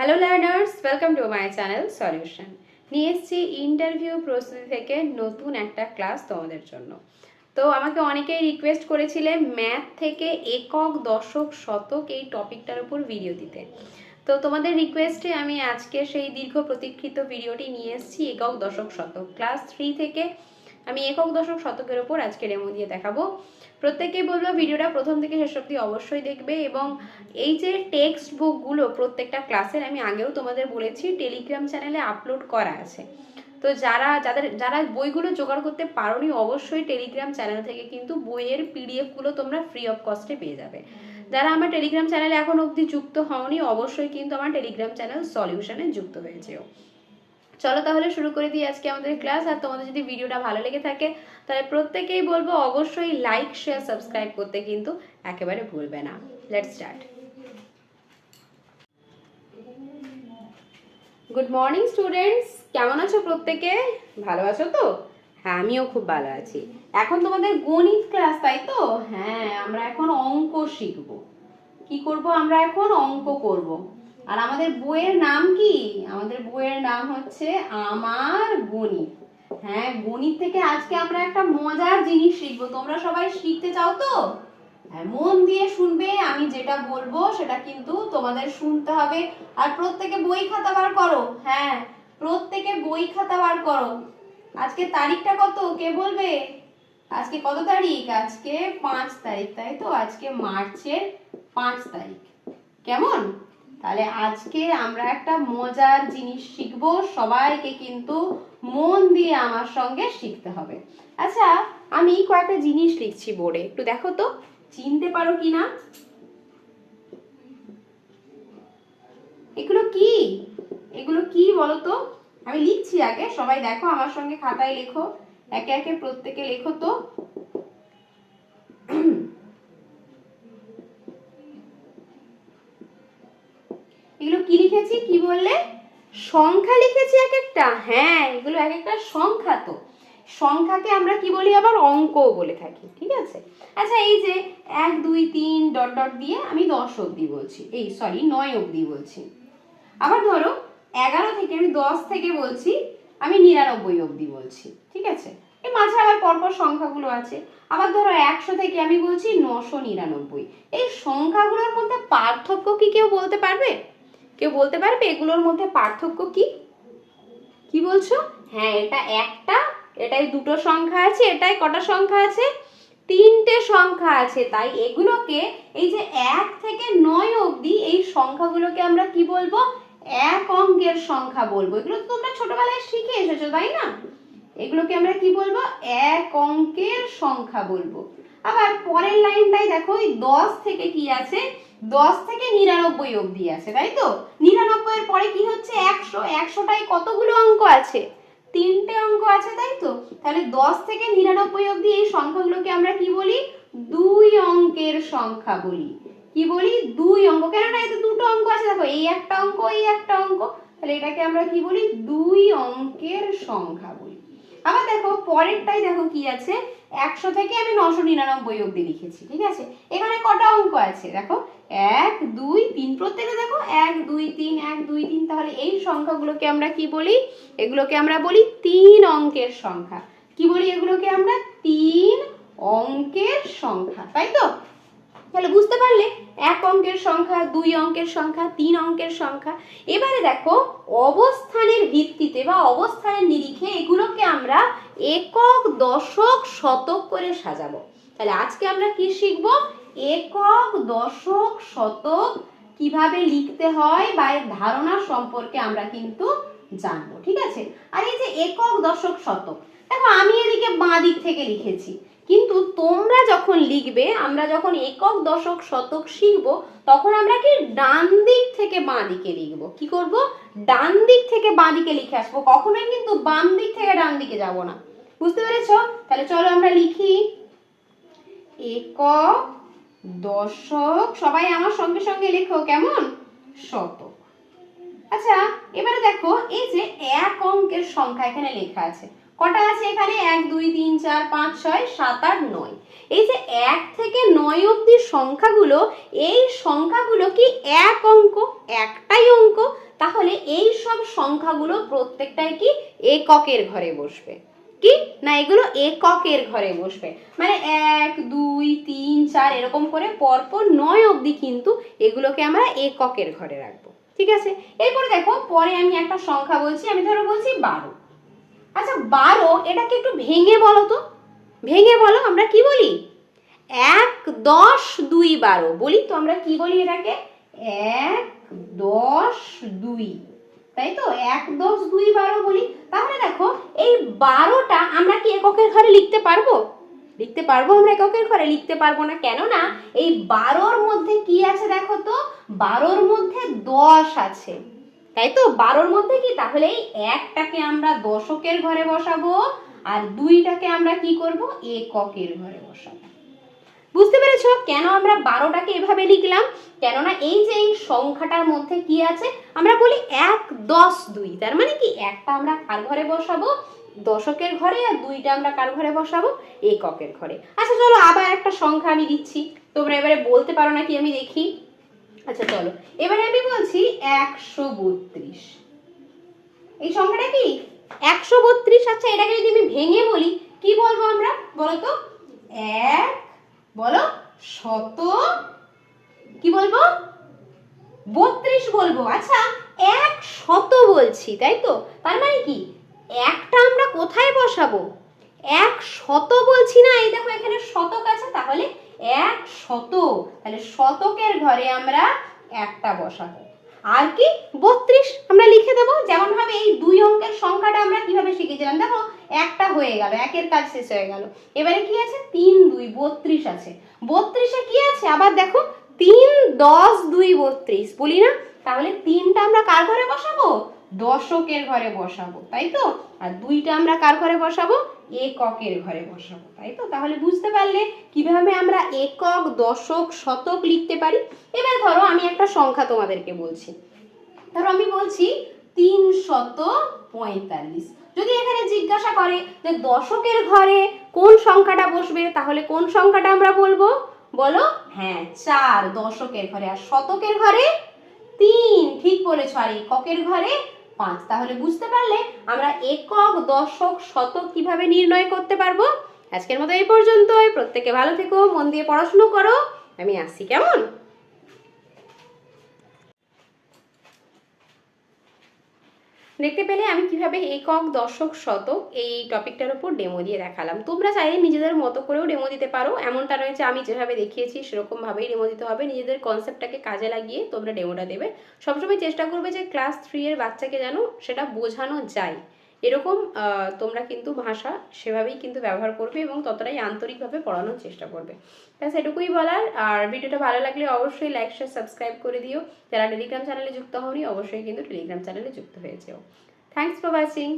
Hello learners welcome to my channel solution নিয়ে এসেছি interview প্রস্তুতি থেকে নতুন একটা ক্লাস তোমাদের জন্য। তো আমাকে অনেকেই রিকোয়েস্ট করেছিলে ম্যাথ থেকে একক, দশক, শতক এই টপিকটার উপর ভিডিও দিতে। তো তোমাদের রিকোয়েস্টে আমি আজকে সেই দীর্ঘ প্রতীক্ষিত ভিডিওটি নিয়ে এসেছি, একক, দশক, শতক। ক্লাস থ্রি থেকে আমি একক, দশক, শতকের ওপর আজকে রেমো দিয়ে দেখাবো। প্রত্যেকেই বলব ভিডিওটা প্রথম থেকে শেষ অবধি অবশ্যই দেখবে এবং এই যে টেক্সট বুকগুলো প্রত্যেকটা ক্লাসের আমি আগেও তোমাদের বলেছি টেলিগ্রাম চ্যানেলে আপলোড করা আছে। তো যারা, যাদের, যারা বইগুলো জোগাড় করতে পারোনি, অবশ্যই টেলিগ্রাম চ্যানেল থেকে কিন্তু বইয়ের পিডিএফগুলো তোমরা ফ্রি অফ কস্টে পেয়ে যাবে। যারা আমার টেলিগ্রাম চ্যানেলে এখন অবধি যুক্ত হওনি, অবশ্যই কিন্তু আমার টেলিগ্রাম চ্যানেল সলিউশনে যুক্ত হয়েছেও চলো তাহলে শুরু করে দিই আজকে আমাদের ক্লাস। আর তোমাদের যদি ভিডিওটা ভালো লেগে থাকে, তাহলে প্রত্যেকেই বলব অবশ্যই লাইক শেয়ার সাবস্ক্রাইব করতে কিন্তু একেবারে ভুলবে না। Let's start good morning students কেমন আছো প্রত্যেকে? ভালো আছো তো? হ্যাঁ আমিও খুব ভালো আছি। এখন তোমাদের গণিত ক্লাস, তাই তো? হ্যাঁ আমরা এখন অঙ্ক শিখব। কি করব আমরা এখন? অঙ্ক করব। আর আমাদের বইয়ের নাম কি? আমাদের বইয়ের নাম হচ্ছে আমার গণিত। হ্যাঁ গণিত থেকে আজকে আমরা একটা মজার জিনিস শিখব। তোমরা সবাই শিখতে চাও তো? হ্যাঁ মন দিয়ে শুনবে, আমি যেটা বলব সেটা কিন্তু তোমাদের শুনতে হবে। আর প্রত্যেকে বই খাতা বার করো। হ্যাঁ প্রত্যেকে বই খাতা বার করো। আজকে তারিখটা কত? কে বলবে? আজকে কত তারিখ? আজকে পাঁচ তারিখ, তাই তো? আজকে মার্চের পাঁচ তারিখ। কেমন? তাহলে আজকে আমরা একটা মজার জিনিস শিখব। সবাইকে কিন্তু মন দিয়ে আমার সঙ্গে শিখতে হবে। আচ্ছা আমি কয়েকটা জিনিস লিখছি বোর্ডে। একটু দেখো তো, চিনতে পারো কি না? এগুলো কি? এগুলো কি বলো তো? আমি লিখছি আগে, সবাই দেখো, আমার সঙ্গে খাতায় লেখো। একে একে প্রত্যেকে লেখো তো এগুলো কি লিখেছি কি বললে? সংখ্যা লিখেছি এক একটা? হ্যাঁ এগুলো এক একটা সংখ্যা তো। সংখ্যাকে আমরা কি বলি? আবার অঙ্কও বলে থাকি, ঠিক আছে? আচ্ছা এই যে এক, দুই, তিন, ডট ডট দিয়ে আমি দশ অবধি বলছি। এই সরি নয় অবধি বলছি। আবার ধরো, এগারো থেকে আমি দশ থেকে বলছি, আমি নিরানব্বই অবধি বলছি, ঠিক আছে? এই মাঝে আবার পরপর সংখ্যাগুলো আছে। আবার ধরো, একশো থেকে আমি বলছি নশো নিরানব্বই। এই সংখ্যাগুলোর মধ্যে পার্থক্য কি কেউ বলতে পারবে? কেউ বলতে পারবে এগুলোর মধ্যে পার্থক্য কি? কি বলছো? হ্যাঁ এটা একটা, এটাই দুটো সংখ্যা আছে, এটাই কটা সংখ্যা আছে? তিনটে সংখ্যা আছে। তাই এগুলোকে এই যে এক থেকে নয় অবধি এই সংখ্যাগুলোকে আমরা কি বলব? এক অঙ্কের সংখ্যা বলব। এগুলো তো তোমরা ছোটবেলায় শিখে এসেছ, তাই না? এগুলোকে আমরা কি বলব? এক অঙ্কের সংখ্যা বলব। আবার পরের লাইনটাই দেখো, এই দশ থেকে কি আছে? দশ থেকে নিরানব্বই অবধি আছে, তাই তো? নিরানব্বই এর পরে কি হচ্ছে? একশো। একশোটায় কতগুলো অঙ্ক আছে? তিনটে অঙ্ক আছে, তাই তো? তাহলে দশ থেকে নিরানব্বই অবধি এই সংখ্যাগুলোকে আমরা কি বলি? দুই অঙ্কের সংখ্যা বলি। কি বলি? দুই অঙ্ক। কেননা এতে দুটো অঙ্ক আছে। দেখো, এই একটা অঙ্ক, এই একটা অঙ্ক। তাহলে এটাকে আমরা কি বলি? দুই অঙ্কের সংখ্যা বলি। আবার দেখো, পরেরটাই দেখো কি আছে? একশো থেকে আমি নশো নিরানব্বই অব্দি লিখেছি, ঠিক আছে? এখানে কটা অঙ্ক আছে? দেখো, এক, দুই, তিন, প্রত্যেকে দেখো, এক, দুই, তিন, এক, দুই, তিন, তাহলে এই সংখ্যাগুলোকে আমরা কি বলি? এগুলোকে আমরা বলি তিন অঙ্কের সংখ্যা। কি বলি এগুলোকে আমরা? তিন অঙ্কের সংখ্যা, তাই তো? তাহলে বুঝতে পারলে এক অঙ্কের সংখ্যা, দুই অঙ্কের সংখ্যা, তিন অঙ্কের সংখ্যা। এবারে দেখো, অবস্থানের ভিত্তিতে বা অবস্থানের নিরিখে এগুলোকে আমরা একক, দশক, শতক করে সাজাবো। তাহলে আজকে আমরা কি শিখব? একক, দশক, শতক কীভাবে লিখতে হয় বা এর ধারণা সম্পর্কে আমরা কিন্তু জানব, ঠিক আছে? আর এই যে একক, দশক, শতক, দেখো আমি এদিকে বাঁ দিক থেকে লিখেছি। কিন্তু তোমরা যখন লিখবে, আমরা যখন একক, দশক, শতক শিখব, তখন আমরা কি ডান দিক থেকে বাঁ দিকে লিখব? কি করব? ডান দিক থেকে বাঁ দিকে লিখে আসব। কখনোই কিন্তু বাম দিক থেকে ডান দিকে যাব না। বুঝতে পেরেছ? তাহলে চলো আমরা লিখি। একক, দশক, সবাই আমার সঙ্গে সঙ্গে লেখো, কেমন? শতক। আচ্ছা এবারে দেখো, এই যে এক অঙ্কের সংখ্যা এখানে লেখা আছে। কটা আছে এখানে? এক, দুই, তিন, চার, পাঁচ, ছয়, সাত, আট, নয়। এই যে এক থেকে নয় অবধি সংখ্যাগুলো, এই সংখ্যাগুলো কি এক অঙ্ক? একটাই অঙ্ক? তাহলে এই সব সংখ্যাগুলো প্রত্যেকটাই কি এককের ঘরে বসবে। কি? না, এগুলো এককের ঘরে বসবে। মানে এক, দুই, তিন, চার, এরকম করে পরপর নয় অবধি কিন্তু এগুলোকে আমরা এককের ঘরে রাখব। ঠিক আছে? এরপরে দেখো, পরে আমি একটা সংখ্যা বলছি, আমি ধরো বলছি বারো। আচ্ছা বারো, এটাকে একটু ভেঙে বলো তো। ভেঙে বলো, আমরা কি বলি? এক, দশ, দুই, বারো। বলি তো আমরা কি বলি এটাকে? এক, দশ, দুই। তাই তো? এক, দশ, দুই, বারো বলি। তাহলে দেখো, এই বারোটা আমরা কি এককের ঘরে লিখতে পারব? লিখতে পারব আমরা এককের ঘরে? লিখতে পারব না। কেন না এই বারোর মধ্যে কি আছে দেখো তো? বারোর মধ্যে দশ আছে। তাই তো? বারোর মধ্যে কি? তাহলে এই একটাকে আমরা দশকের ঘরে বসাবো আর দুইটাকে আমরা কি করব? এককের ঘরে বসাবো। বুঝতে পেরেছ? কেন আমরা বারোটাকে এভাবে লিখলাম? কেননা এই যে এই সংখ্যাটার মধ্যে কি আছে? আমরা বলি এক দশ দুই। তার মানে কি? একটা আমরা কার ঘরে বসাবো? দশকের ঘরে, আর দুইটা আমরা কার ঘরে বসাবো? এককের ঘরে। আচ্ছা চলো আবার একটা সংখ্যা আমি দিচ্ছি। তোমরা এবারে বলতে পারো নাকি আমি দেখি? আচ্ছা চলো। এবারে আমি বলছি একশো বত্রিশ। এই সংখ্যাটা কি? একশো বত্রিশ আচ্ছা এটাকে যদি আমি ভেঙে বলি, কি বলব আমরা? বলো তো এক, বলো, শত, কি বলব? বত্রিশ বলব। আচ্ছা এক শত বলছি, তাই তো? তার মানে কি? একটা আমরা কোথায় বসাবো? এক শত বলছি না, এই দেখো এখানে শতক আছে, তাহলে এক শত তাহলে শতকের ঘরে আমরা একটা বসাবো। আর কি? বত্রিশ আমরা লিখে দেবো। যেমন ভাবে এই দুই অঙ্কের সংখ্যাটা আমরা কীভাবে শিখেছিলাম? দেখো, একটা হয়ে গেল, একের কাজ শেষ হয়ে গেল। এবারে কি আছে? তিন, দুই, বত্রিশ আছে। বত্রিশে কি আছে? আবার দেখো, তিন, দশ, দুই, বত্রিশ। বলি না? তাহলে তিনটা আমরা কার ঘরে বসাবো? দশকের ঘরে বসাবো, তাই তো? আর দুইটা আমরা কার ঘরে বসাবো? এককের ঘরে বসাবো, তাই তো? তাহলে বুঝতে পারলে কীভাবে আমরা একক, দশক, শতক লিখতে পারি? এবার ধরো আমি একটা সংখ্যা তোমাদেরকে বলছি। ধরো আমি বলছি তিন শত পঁয়তাল্লিশ। যদি এখানে জিজ্ঞাসা করে যে দশকের ঘরে কোন সংখ্যাটা বসবে, তাহলে কোন সংখ্যাটা আমরা বলব? বলো? হ্যাঁ চার দশকের ঘরে। আর শতকের ঘরে তিন, ঠিক বলেছ, আর এককের ঘরে পাঁচ। তাহলে বুঝতে পারলে আমরা একক, দশক, শতক কীভাবে নির্ণয় করতে পারব? আজকের মতো এই পর্যন্তই। প্রত্যেকে ভালো থেকো, মন দিয়ে পড়াশুনো করো। আমি আসছি কেমন? দেখতে পেলে আমি কীভাবে একক দশক শতক এই টপিকটার উপর ডেমো দিয়ে দেখালাম। তোমরা চাইলে নিজেদের মতো করেও ডেমো দিতে পারো। এমনটা রয়েছে আমি যেভাবে দেখিয়েছি সেরকমভাবেই ডেমো দিতে হবে। নিজেদের কনসেপ্টটাকে কাজে লাগিয়ে তোমরা ডেমোটা দেবে। সবসময় চেষ্টা করবে যে ক্লাস থ্রি এর বাচ্চাকে যেন সেটা বোঝানো যায়। এরকম তোমরা কিন্তু ভাষা সেভাবেই কিন্তু ব্যবহার করবে এবং ততটাই আন্তরিকভাবে পড়ানোর চেষ্টা করবে। ব্যাস, এটুকুই বলার। আর ভিডিওটা ভালো লাগলে অবশ্যই লাইক শেয়ার সাবস্ক্রাইব করে দিও। যারা টেলিগ্রাম চ্যানেলে যুক্ত হওনি, অবশ্যই কিন্তু টেলিগ্রাম চ্যানেলে যুক্ত হয়ে যেও। Thanks for watching